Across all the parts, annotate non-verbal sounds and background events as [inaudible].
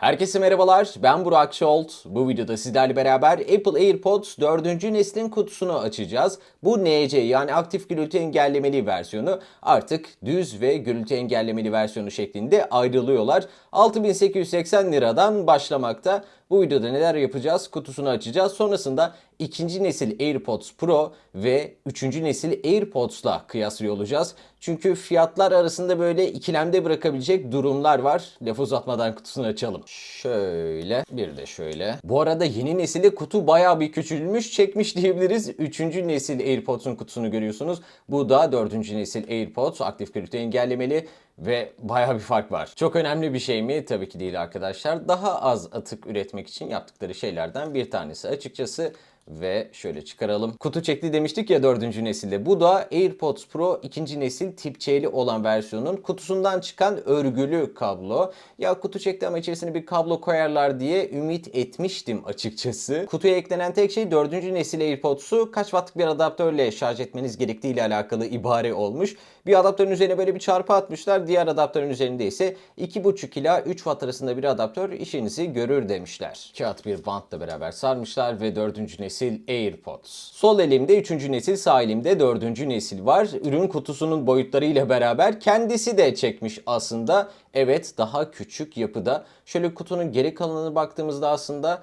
Herkese merhabalar, ben Burak Şolt. Bu videoda sizlerle beraber Apple AirPods 4. neslin kutusunu açacağız. Bu NC yani aktif gürültü engellemeli versiyonu artık düz ve gürültü engellemeli versiyonu şeklinde ayrılıyorlar. 6880 liradan başlamakta. Bu videoda neler yapacağız? Kutusunu açacağız. Sonrasında ikinci nesil AirPods Pro ve üçüncü nesil AirPods'la kıyaslıyor olacağız. Çünkü fiyatlar arasında böyle ikilemde bırakabilecek durumlar var. Laf uzatmadan kutusunu açalım. Şöyle bir de şöyle. Bu arada yeni nesilde kutu bayağı bir küçülmüş çekmiş diyebiliriz. Üçüncü nesil AirPods'un kutusunu görüyorsunuz. Bu da dördüncü nesil AirPods aktif gürültü engellemeli ve bayağı bir fark var. Çok önemli bir şey mi? Tabii ki değil arkadaşlar. Daha az atık üretmek için yaptıkları şeylerden bir tanesi. Açıkçası ve şöyle çıkaralım. Kutu çekti demiştik ya dördüncü nesilde. Bu da AirPods Pro ikinci nesil tip C'li olan versiyonun kutusundan çıkan örgülü kablo. Ya kutu çekti ama içerisine bir kablo koyarlar diye ümit etmiştim açıkçası. Kutuya eklenen tek şey dördüncü nesil AirPods'u kaç wattlık bir adaptörle şarj etmeniz gerektiği ile alakalı ibare olmuş. Bir adaptörün üzerine böyle bir çarpı atmışlar. Diğer adaptörün üzerinde ise 2.5 ila 3 watt arasında bir adaptör işinizi görür demişler. Kağıt bir bantla beraber sarmışlar ve dördüncü nesil AirPods. Sol elimde üçüncü nesil, sağ elimde dördüncü nesil var. Ürün kutusunun boyutlarıyla beraber kendisi de çekmiş aslında. Evet daha küçük yapıda. Şöyle kutunun geri kalanına baktığımızda aslında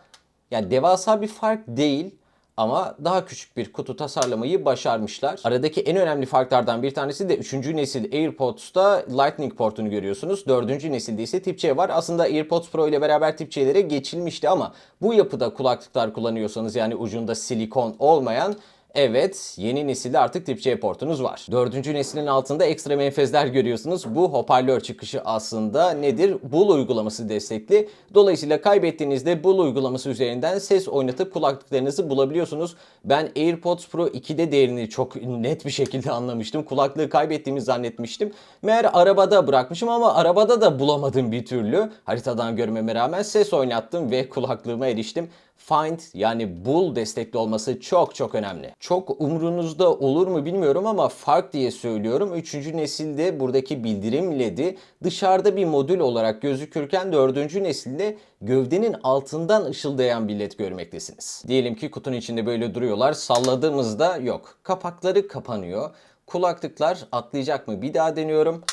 yani devasa bir fark değil ama daha küçük bir kutu tasarlamayı başarmışlar. Aradaki en önemli farklardan bir tanesi de 3. nesil AirPods'ta Lightning portunu görüyorsunuz. 4. nesilde ise tip C var. Aslında AirPods Pro ile beraber tip C'lere geçilmişti ama bu yapıda kulaklıklar kullanıyorsanız yani ucunda silikon olmayan Evet, yeni nesilde artık tip C portunuz var. Dördüncü neslin altında ekstra menfezler görüyorsunuz. Bu hoparlör çıkışı aslında nedir? Bull uygulaması destekli. Dolayısıyla kaybettiğinizde Bull uygulaması üzerinden ses oynatıp kulaklıklarınızı bulabiliyorsunuz. Ben AirPods Pro 2'de değerini çok net bir şekilde anlamıştım. Kulaklığı kaybettiğimi zannetmiştim. Meğer arabada bırakmışım ama arabada da bulamadım bir türlü. Haritadan görmeme rağmen ses oynattım ve kulaklığıma eriştim. Find yani Bull destekli olması çok çok önemli. Çok umrunuzda olur mu bilmiyorum ama fark diye söylüyorum. Üçüncü nesilde buradaki bildirim LED'i dışarıda bir modül olarak gözükürken dördüncü nesilde gövdenin altından ışıldayan bir led görmektesiniz. Diyelim ki kutunun içinde böyle duruyorlar. Salladığımızda yok. Kapakları kapanıyor. Kulaklıklar atlayacak mı? Bir daha deniyorum.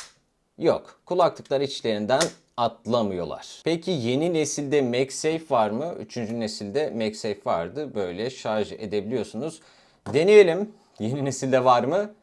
Yok. Kulaklıklar içlerinden atlamıyorlar. Peki yeni nesilde MagSafe var mı? Üçüncü nesilde MagSafe vardı. Böyle şarj edebiliyorsunuz. Deneyelim. Yeni nesilde var mı?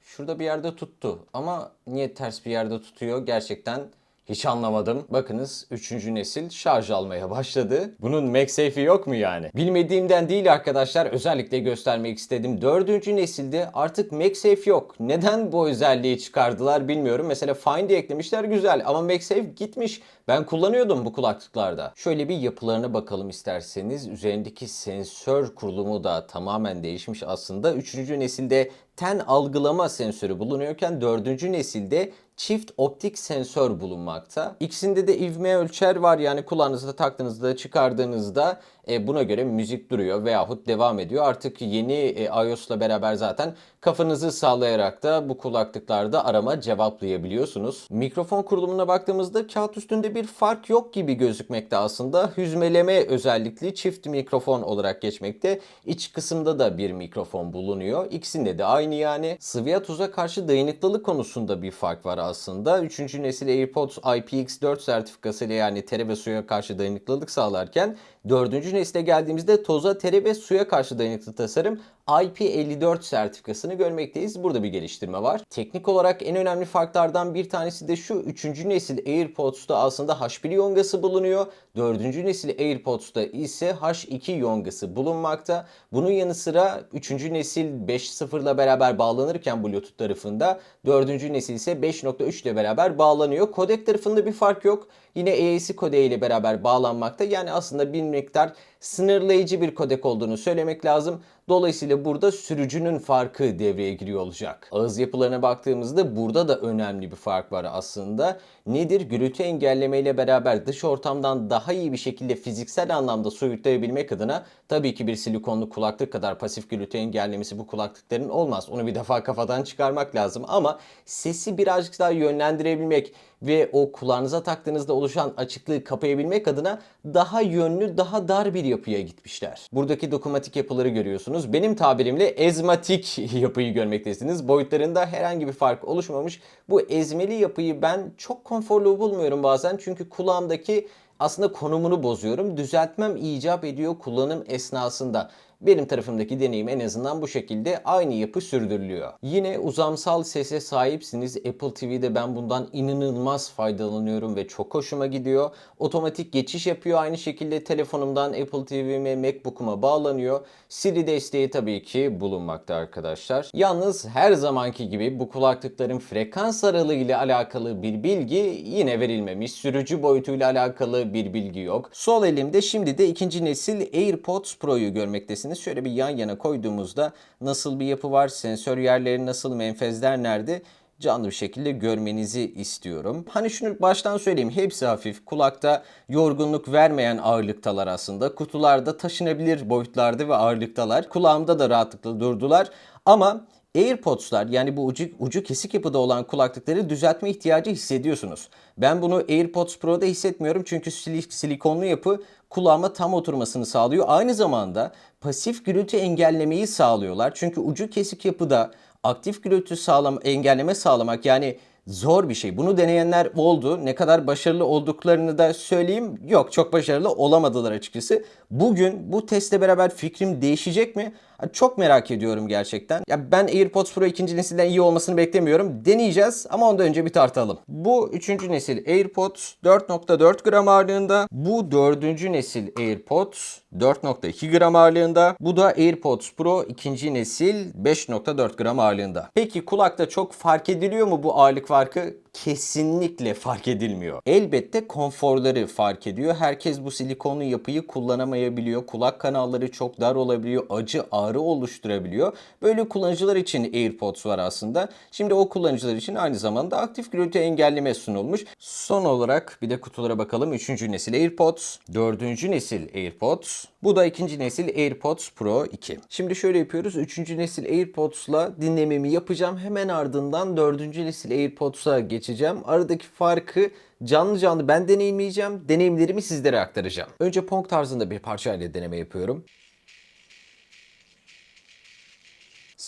Şurada bir yerde tuttu. Ama niye ters bir yerde tutuyor? Gerçekten hiç anlamadım. Bakınız 3. nesil şarj almaya başladı. Bunun MagSafe'i yok mu yani? Bilmediğimden değil arkadaşlar özellikle göstermek istedim. 4. nesilde artık MagSafe yok. Neden bu özelliği çıkardılar bilmiyorum. Mesela Find'i eklemişler güzel ama MagSafe gitmiş. Ben kullanıyordum bu kulaklıklarda. Şöyle bir yapılarına bakalım isterseniz. Üzerindeki sensör kurulumu da tamamen değişmiş aslında. 3. nesilde ten algılama sensörü bulunuyorken 4. nesilde çift optik sensör bulunmakta. İkisinde de ivme ölçer var yani kulağınızda taktığınızda çıkardığınızda e, buna göre müzik duruyor veyahut devam ediyor. Artık yeni e, iOS'la beraber zaten kafanızı sallayarak da bu kulaklıklarda arama cevaplayabiliyorsunuz. Mikrofon kurulumuna baktığımızda kağıt üstünde bir fark yok gibi gözükmekte aslında. Hüzmeleme özellikli çift mikrofon olarak geçmekte. İç kısımda da bir mikrofon bulunuyor. İkisinde de aynı yani. Sıvıya tuza karşı dayanıklılık konusunda bir fark var aslında. Üçüncü nesil AirPods IPX4 sertifikası ile yani tere ve suya karşı dayanıklılık sağlarken dördüncü nesile geldiğimizde toza, tere ve suya karşı dayanıklı tasarım IP54 sertifikasını görmekteyiz. Burada bir geliştirme var. Teknik olarak en önemli farklardan bir tanesi de şu. 3. nesil AirPods'ta aslında H1 yongası bulunuyor. 4. nesil AirPods'ta ise H2 yongası bulunmakta. Bunun yanı sıra 3. nesil 5.0 ile beraber bağlanırken Bluetooth tarafında 4. nesil ise 5.3 ile beraber bağlanıyor. Kodek tarafında bir fark yok. Yine AAC kodeği ile beraber bağlanmakta. Yani aslında bir miktar sınırlayıcı bir kodek olduğunu söylemek lazım. Dolayısıyla burada sürücünün farkı devreye giriyor olacak. Ağız yapılarına baktığımızda burada da önemli bir fark var aslında. Nedir? Gürültü engelleme ile beraber dış ortamdan daha iyi bir şekilde fiziksel anlamda soyutlayabilmek adına tabii ki bir silikonlu kulaklık kadar pasif gürültü engellemesi bu kulaklıkların olmaz. Onu bir defa kafadan çıkarmak lazım ama sesi birazcık daha yönlendirebilmek ve o kulağınıza taktığınızda oluşan açıklığı kapayabilmek adına daha yönlü, daha dar bir yapıya gitmişler. Buradaki dokunmatik yapıları görüyorsunuz. Benim tabirimle ezmatik [laughs] yapıyı görmektesiniz. Boyutlarında herhangi bir fark oluşmamış. Bu ezmeli yapıyı ben çok konforlu bulmuyorum bazen. Çünkü kulağımdaki aslında konumunu bozuyorum. Düzeltmem icap ediyor kullanım esnasında. Benim tarafımdaki deneyim en azından bu şekilde aynı yapı sürdürülüyor. Yine uzamsal sese sahipsiniz. Apple TV'de ben bundan inanılmaz faydalanıyorum ve çok hoşuma gidiyor. Otomatik geçiş yapıyor aynı şekilde telefonumdan Apple TV'me Macbook'uma bağlanıyor. Siri desteği tabii ki bulunmakta arkadaşlar. Yalnız her zamanki gibi bu kulaklıkların frekans aralığı ile alakalı bir bilgi yine verilmemiş. Sürücü boyutuyla alakalı bir bilgi yok. Sol elimde şimdi de ikinci nesil AirPods Pro'yu görmektesiniz. Şöyle bir yan yana koyduğumuzda nasıl bir yapı var, sensör yerleri nasıl, menfezler nerede canlı bir şekilde görmenizi istiyorum. Hani şunu baştan söyleyeyim. Hepsi hafif. Kulakta yorgunluk vermeyen ağırlıktalar aslında. Kutularda taşınabilir boyutlarda ve ağırlıktalar. Kulağımda da rahatlıkla durdular. Ama AirPods'lar yani bu ucu, ucu kesik yapıda olan kulaklıkları düzeltme ihtiyacı hissediyorsunuz. Ben bunu AirPods Pro'da hissetmiyorum çünkü silik, silikonlu yapı kulağıma tam oturmasını sağlıyor. Aynı zamanda pasif gürültü engellemeyi sağlıyorlar. Çünkü ucu kesik yapıda aktif gürültü sağlam engelleme sağlamak yani zor bir şey. Bunu deneyenler oldu. Ne kadar başarılı olduklarını da söyleyeyim. Yok çok başarılı olamadılar açıkçası. Bugün bu testle beraber fikrim değişecek mi? Çok merak ediyorum gerçekten. Ya ben AirPods Pro ikinci nesilden iyi olmasını beklemiyorum. Deneyeceğiz ama ondan önce bir tartalım. Bu üçüncü nesil AirPods 4.4 gram ağırlığında. Bu dördüncü nesil AirPods 4.2 gram ağırlığında. Bu da AirPods Pro ikinci nesil 5.4 gram ağırlığında. Peki kulakta çok fark ediliyor mu bu ağırlık farkı? Kesinlikle fark edilmiyor. Elbette konforları fark ediyor. Herkes bu silikonlu yapıyı kullanamayabiliyor. Kulak kanalları çok dar olabiliyor. Acı, ağrı oluşturabiliyor. Böyle kullanıcılar için AirPods var aslında. Şimdi o kullanıcılar için aynı zamanda aktif gürültü engelleme sunulmuş. Son olarak bir de kutulara bakalım. Üçüncü nesil AirPods, dördüncü nesil AirPods. Bu da ikinci nesil AirPods Pro 2. Şimdi şöyle yapıyoruz. Üçüncü nesil AirPods'la dinlememi yapacağım. Hemen ardından dördüncü nesil AirPods'a geçeceğim. Aradaki farkı canlı canlı ben deneyimleyeceğim. Deneyimlerimi sizlere aktaracağım. Önce Pong tarzında bir parçayla deneme yapıyorum.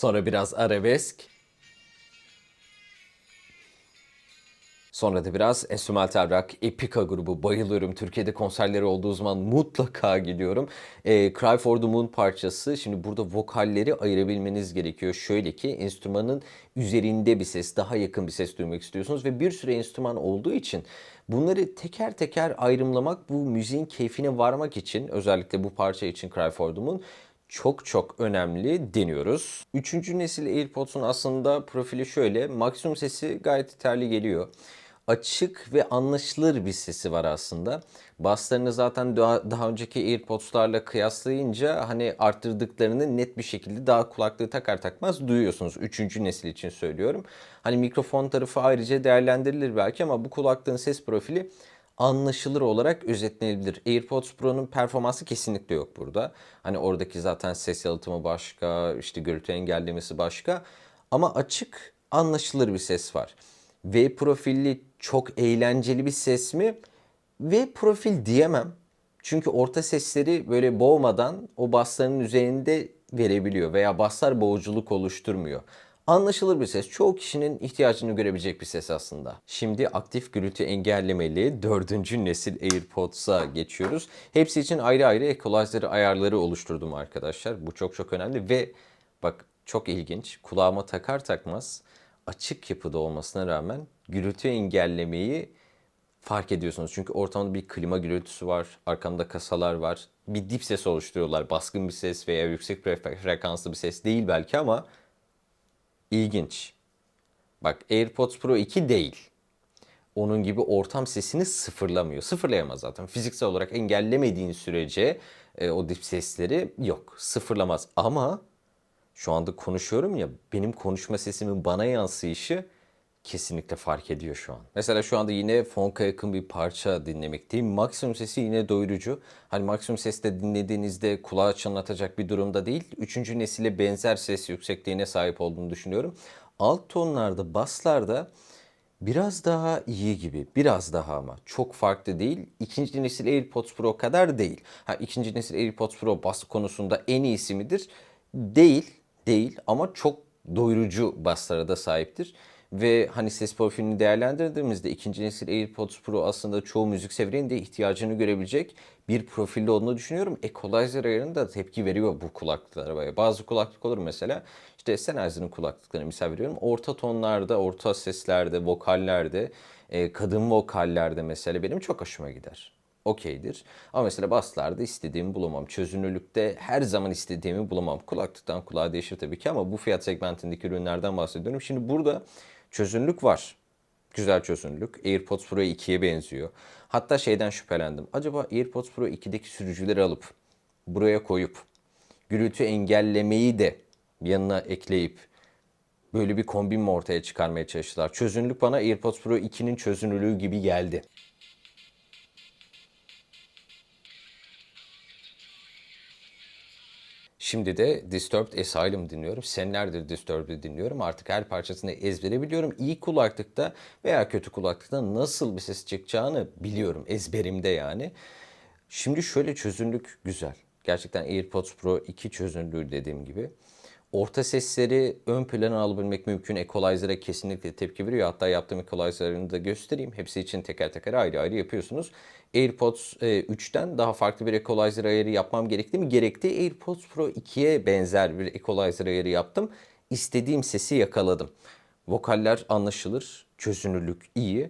Sonra biraz arabesk. Sonra da biraz enstrümantal rock, Epica grubu bayılıyorum. Türkiye'de konserleri olduğu zaman mutlaka gidiyorum. E, Cry for the Moon parçası. Şimdi burada vokalleri ayırabilmeniz gerekiyor. Şöyle ki enstrümanın üzerinde bir ses, daha yakın bir ses duymak istiyorsunuz. Ve bir sürü enstrüman olduğu için bunları teker teker ayrımlamak bu müziğin keyfine varmak için özellikle bu parça için Cry for the Moon çok çok önemli deniyoruz. Üçüncü nesil AirPods'un aslında profili şöyle. Maksimum sesi gayet yeterli geliyor açık ve anlaşılır bir sesi var aslında. Basslarını zaten daha, daha önceki AirPods'larla kıyaslayınca hani arttırdıklarını net bir şekilde daha kulaklığı takar takmaz duyuyorsunuz. Üçüncü nesil için söylüyorum. Hani mikrofon tarafı ayrıca değerlendirilir belki ama bu kulaklığın ses profili anlaşılır olarak özetlenebilir. AirPods Pro'nun performansı kesinlikle yok burada. Hani oradaki zaten ses yalıtımı başka, işte gürültü engellemesi başka. Ama açık, anlaşılır bir ses var. V profilli çok eğlenceli bir ses mi? V profil diyemem. Çünkü orta sesleri böyle boğmadan o basların üzerinde verebiliyor veya baslar boğuculuk oluşturmuyor. Anlaşılır bir ses. Çoğu kişinin ihtiyacını görebilecek bir ses aslında. Şimdi aktif gürültü engellemeli dördüncü nesil AirPods'a geçiyoruz. Hepsi için ayrı ayrı equalizer ayarları oluşturdum arkadaşlar. Bu çok çok önemli ve bak çok ilginç. Kulağıma takar takmaz açık yapıda olmasına rağmen gürültü engellemeyi fark ediyorsunuz. Çünkü ortamda bir klima gürültüsü var, arkamda kasalar var. Bir dip ses oluşturuyorlar. Baskın bir ses veya yüksek frekanslı bir ses değil belki ama ilginç. Bak AirPods Pro 2 değil. Onun gibi ortam sesini sıfırlamıyor. Sıfırlayamaz zaten. Fiziksel olarak engellemediğin sürece e, o dip sesleri yok. Sıfırlamaz. Ama şu anda konuşuyorum ya benim konuşma sesimin bana yansıyışı kesinlikle fark ediyor şu an. Mesela şu anda yine fonka yakın bir parça dinlemekteyim. Maksimum sesi yine doyurucu. Hani maksimum seste dinlediğinizde kulağa çınlatacak bir durumda değil. Üçüncü nesile benzer ses yüksekliğine sahip olduğunu düşünüyorum. Alt tonlarda, baslarda biraz daha iyi gibi. Biraz daha ama. Çok farklı değil. İkinci nesil AirPods Pro kadar değil. Ha, ikinci nesil AirPods Pro bas konusunda en iyisi midir? Değil. Değil ama çok doyurucu baslara da sahiptir. Ve hani ses profilini değerlendirdiğimizde ikinci nesil AirPods Pro aslında çoğu müzik severinin de ihtiyacını görebilecek bir profilde olduğunu düşünüyorum. Equalizer ayarını da tepki veriyor bu kulaklıklara. Bazı kulaklık olur mesela. İşte Sennheiser'ın kulaklıklarını misal veriyorum. Orta tonlarda, orta seslerde, vokallerde, e, kadın vokallerde mesela benim çok hoşuma gider okeydir. Ama mesela baslarda istediğimi bulamam. Çözünürlükte her zaman istediğimi bulamam. Kulaklıktan kulağa değişir tabii ki ama bu fiyat segmentindeki ürünlerden bahsediyorum. Şimdi burada çözünürlük var. Güzel çözünürlük. AirPods Pro 2'ye benziyor. Hatta şeyden şüphelendim. Acaba AirPods Pro 2'deki sürücüleri alıp buraya koyup gürültü engellemeyi de yanına ekleyip böyle bir kombin mi ortaya çıkarmaya çalıştılar? Çözünürlük bana AirPods Pro 2'nin çözünürlüğü gibi geldi. Şimdi de Disturbed Asylum dinliyorum. Senelerdir Disturbed'i dinliyorum. Artık her parçasını ezbere biliyorum. İyi kulaklıkta veya kötü kulaklıkta nasıl bir ses çıkacağını biliyorum. Ezberimde yani. Şimdi şöyle çözünürlük güzel. Gerçekten AirPods Pro 2 çözünürlüğü dediğim gibi. Orta sesleri ön plana alabilmek mümkün. Equalizer'a kesinlikle tepki veriyor. Hatta yaptığım equalizer'ını da göstereyim. Hepsi için teker teker ayrı ayrı yapıyorsunuz. AirPods 3'ten e, daha farklı bir equalizer ayarı yapmam gerekti mi? Gerekti. AirPods Pro 2'ye benzer bir equalizer ayarı yaptım. İstediğim sesi yakaladım. Vokaller anlaşılır, çözünürlük iyi.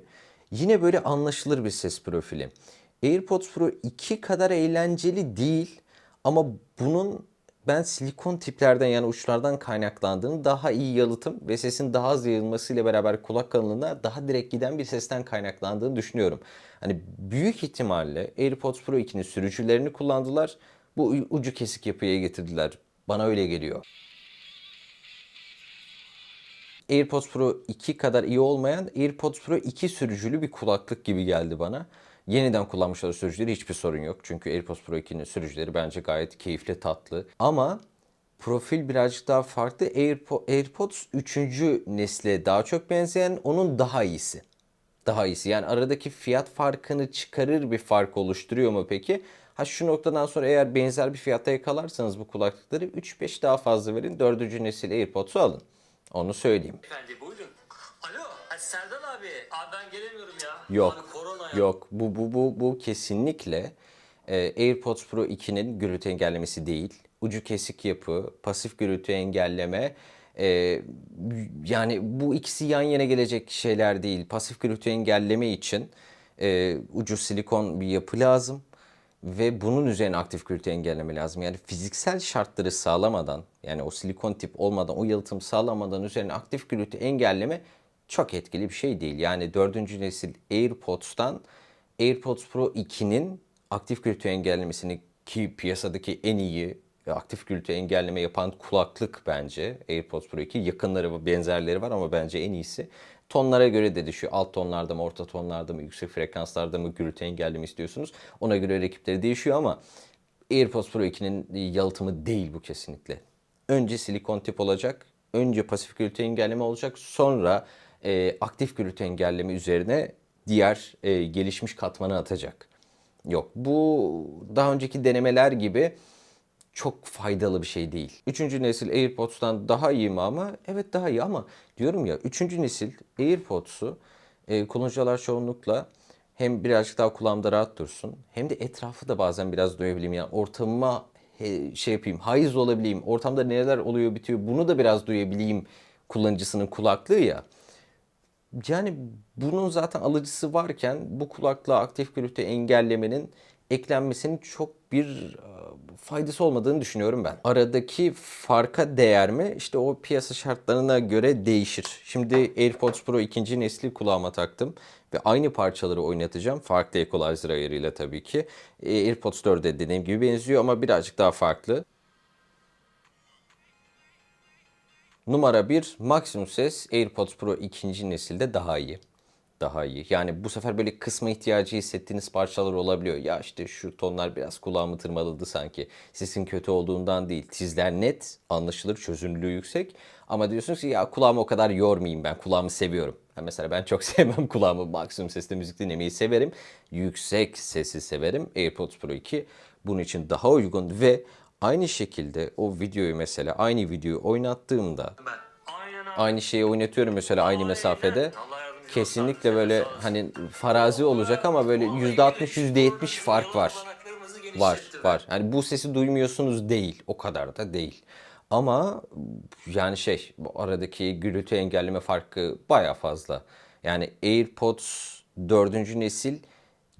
Yine böyle anlaşılır bir ses profili. AirPods Pro 2 kadar eğlenceli değil ama bunun ben silikon tiplerden yani uçlardan kaynaklandığını daha iyi yalıtım ve sesin daha az yayılmasıyla beraber kulak kalınlığına daha direkt giden bir sesten kaynaklandığını düşünüyorum. Hani büyük ihtimalle AirPods Pro 2'nin sürücülerini kullandılar. Bu ucu kesik yapıya getirdiler. Bana öyle geliyor. AirPods Pro 2 kadar iyi olmayan AirPods Pro 2 sürücülü bir kulaklık gibi geldi bana. Yeniden kullanmışlar sürücüleri hiçbir sorun yok. Çünkü AirPods Pro 2'nin sürücüleri bence gayet keyifli, tatlı. Ama profil birazcık daha farklı. AirPo AirPods 3. nesle daha çok benzeyen onun daha iyisi. Daha iyisi. Yani aradaki fiyat farkını çıkarır bir fark oluşturuyor mu peki? Ha şu noktadan sonra eğer benzer bir fiyatta yakalarsanız bu kulaklıkları 3-5 daha fazla verin. 4. nesil AirPods'u alın. Onu söyleyeyim. Efendi buyurun. Serdar abi. Abi ben gelemiyorum ya. Yok. Abi korona ya. Yok. Bu bu bu bu kesinlikle e, AirPods Pro 2'nin gürültü engellemesi değil. Ucu kesik yapı, pasif gürültü engelleme. e, yani bu ikisi yan yana gelecek şeyler değil. Pasif gürültü engelleme için e, ucu silikon bir yapı lazım ve bunun üzerine aktif gürültü engelleme lazım. Yani fiziksel şartları sağlamadan yani o silikon tip olmadan o yalıtım sağlamadan üzerine aktif gürültü engelleme çok etkili bir şey değil. Yani dördüncü nesil AirPods'tan AirPods Pro 2'nin aktif gürültü engellemesini ki piyasadaki en iyi aktif gürültü engelleme yapan kulaklık bence AirPods Pro 2. Yakınları ve benzerleri var ama bence en iyisi. Tonlara göre de düşüyor. Alt tonlarda mı, orta tonlarda mı, yüksek frekanslarda mı gürültü engelleme istiyorsunuz? Ona göre rakipleri değişiyor ama AirPods Pro 2'nin yalıtımı değil bu kesinlikle. Önce silikon tip olacak. Önce pasif gürültü engelleme olacak. Sonra e, aktif gürültü engelleme üzerine diğer e, gelişmiş katmanı atacak. Yok bu daha önceki denemeler gibi çok faydalı bir şey değil. Üçüncü nesil AirPods'tan daha iyi mi ama? Evet daha iyi ama diyorum ya üçüncü nesil AirPods'u e, kullanıcılar çoğunlukla hem birazcık daha kulağımda rahat dursun hem de etrafı da bazen biraz duyabileyim. Yani ortamıma he, şey yapayım, haiz olabileyim, ortamda neler oluyor bitiyor bunu da biraz duyabileyim kullanıcısının kulaklığı ya. Yani bunun zaten alıcısı varken bu kulaklığa aktif gürültü engellemenin eklenmesinin çok bir e, faydası olmadığını düşünüyorum ben. Aradaki farka değer mi? İşte o piyasa şartlarına göre değişir. Şimdi AirPods Pro ikinci nesli kulağıma taktım ve aynı parçaları oynatacağım. Farklı equalizer ayarıyla tabii ki. E, AirPods 4'e dediğim gibi benziyor ama birazcık daha farklı. Numara 1 maksimum ses AirPods Pro ikinci nesilde daha iyi. Daha iyi. Yani bu sefer böyle kısma ihtiyacı hissettiğiniz parçalar olabiliyor. Ya işte şu tonlar biraz kulağımı tırmaladı sanki. Sesin kötü olduğundan değil. Tizler net, anlaşılır, çözünürlüğü yüksek. Ama diyorsunuz ki ya kulağımı o kadar yormayayım ben. Kulağımı seviyorum. Ha mesela ben çok [laughs] sevmem kulağımı. Maksimum sesle müzik dinlemeyi severim. Yüksek sesi severim. AirPods Pro 2 bunun için daha uygun ve aynı şekilde o videoyu mesela aynı videoyu oynattığımda aynı şeyi oynatıyorum mesela aynı mesafede. Kesinlikle böyle hani farazi olacak ama böyle %60 %70 fark var. Var var. Yani bu sesi duymuyorsunuz değil. O kadar da değil. Ama yani şey bu aradaki gürültü engelleme farkı baya fazla. Yani AirPods 4. nesil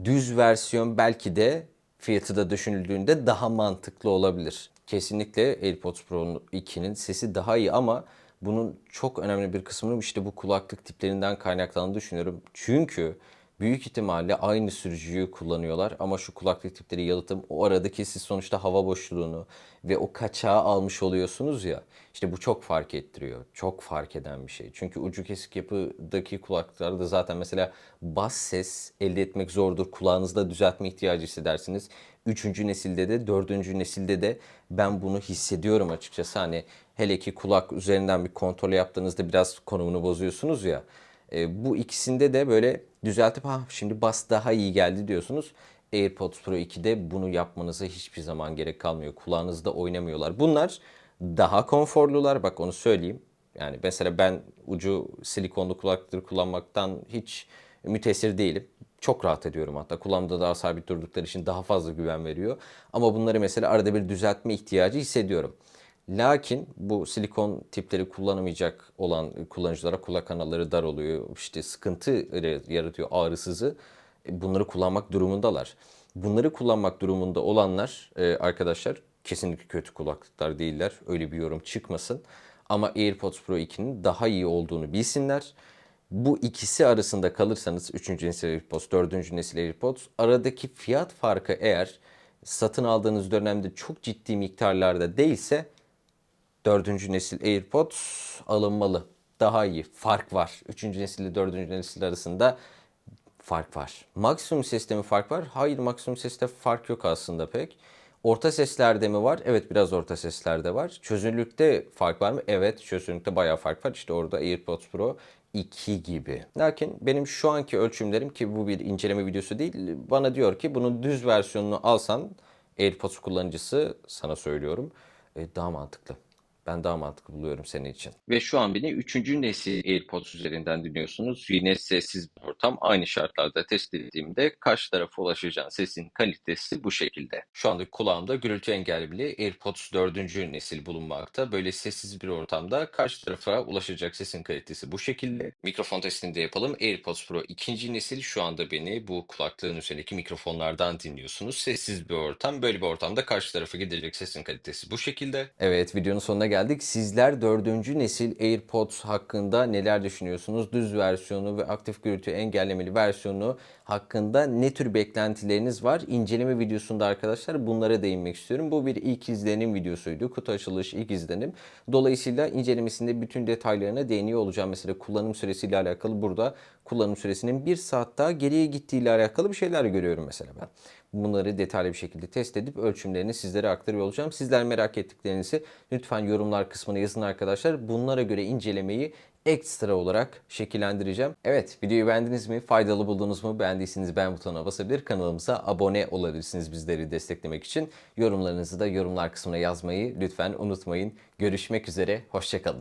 düz versiyon belki de fiyatı da düşünüldüğünde daha mantıklı olabilir. Kesinlikle AirPods Pro 2'nin sesi daha iyi ama bunun çok önemli bir kısmının işte bu kulaklık tiplerinden kaynaklandığını düşünüyorum. Çünkü büyük ihtimalle aynı sürücüyü kullanıyorlar ama şu kulaklık tipleri yalıtım o aradaki siz sonuçta hava boşluğunu ve o kaçağı almış oluyorsunuz ya işte bu çok fark ettiriyor. Çok fark eden bir şey. Çünkü ucu kesik yapıdaki kulaklıklarda zaten mesela bas ses elde etmek zordur. Kulağınızda düzeltme ihtiyacı hissedersiniz. Üçüncü nesilde de dördüncü nesilde de ben bunu hissediyorum açıkçası. Hani hele ki kulak üzerinden bir kontrol yaptığınızda biraz konumunu bozuyorsunuz ya. E, bu ikisinde de böyle düzeltip ha şimdi bas daha iyi geldi diyorsunuz. AirPods Pro 2'de bunu yapmanıza hiçbir zaman gerek kalmıyor. Kulağınızda oynamıyorlar. Bunlar daha konforlular bak onu söyleyeyim. Yani mesela ben ucu silikonlu kulaklıkları kullanmaktan hiç mütesir değilim. Çok rahat ediyorum hatta. Kulağımda daha sabit durdukları için daha fazla güven veriyor. Ama bunları mesela arada bir düzeltme ihtiyacı hissediyorum. Lakin bu silikon tipleri kullanamayacak olan kullanıcılara kulak kanalları dar oluyor. İşte sıkıntı yaratıyor ağrısızı. E, Bunları kullanmak durumundalar. Bunları kullanmak durumunda olanlar e, arkadaşlar kesinlikle kötü kulaklıklar değiller. Öyle bir yorum çıkmasın. Ama AirPods Pro 2'nin daha iyi olduğunu bilsinler. Bu ikisi arasında kalırsanız 3. nesil AirPods, 4. nesil AirPods aradaki fiyat farkı eğer satın aldığınız dönemde çok ciddi miktarlarda değilse Dördüncü nesil AirPods alınmalı. Daha iyi. Fark var. Üçüncü nesil ile dördüncü nesil arasında fark var. Maksimum seste mi fark var? Hayır maksimum seste fark yok aslında pek. Orta seslerde mi var? Evet biraz orta seslerde var. Çözünürlükte fark var mı? Evet çözünürlükte bayağı fark var. İşte orada AirPods Pro 2 gibi. Lakin benim şu anki ölçümlerim ki bu bir inceleme videosu değil. Bana diyor ki bunun düz versiyonunu alsan AirPods kullanıcısı sana söylüyorum e, daha mantıklı. Ben daha mantıklı buluyorum senin için. Ve şu an beni 3. nesil AirPods üzerinden dinliyorsunuz. Yine sessiz bir ortam. Aynı şartlarda test ettiğimde karşı tarafa ulaşacağın sesin kalitesi bu şekilde. Şu anda kulağımda gürültü engelli AirPods 4. nesil bulunmakta. Böyle sessiz bir ortamda karşı tarafa ulaşacak sesin kalitesi bu şekilde. Mikrofon testini de yapalım. AirPods Pro 2. nesil şu anda beni bu kulaklığın üzerindeki mikrofonlardan dinliyorsunuz. Sessiz bir ortam. Böyle bir ortamda karşı tarafa gidecek sesin kalitesi bu şekilde. Evet videonun sonuna geldik. Sizler 4. nesil AirPods hakkında neler düşünüyorsunuz? Düz versiyonu ve aktif gürültü engellemeli versiyonu hakkında ne tür beklentileriniz var? İnceleme videosunda arkadaşlar bunlara değinmek istiyorum. Bu bir ilk izlenim videosuydu. Kutu açılış ilk izlenim. Dolayısıyla incelemesinde bütün detaylarına değiniyor olacağım. Mesela kullanım süresiyle alakalı burada kullanım süresinin bir saat daha geriye gittiğiyle alakalı bir şeyler görüyorum mesela ben. Bunları detaylı bir şekilde test edip ölçümlerini sizlere aktarıyor olacağım. Sizler merak ettiklerinizi lütfen yorumlar kısmına yazın arkadaşlar. Bunlara göre incelemeyi ekstra olarak şekillendireceğim. Evet videoyu beğendiniz mi? Faydalı buldunuz mu? Beğendiyseniz beğen butonuna basabilir. Kanalımıza abone olabilirsiniz bizleri desteklemek için. Yorumlarınızı da yorumlar kısmına yazmayı lütfen unutmayın. Görüşmek üzere. Hoşçakalın.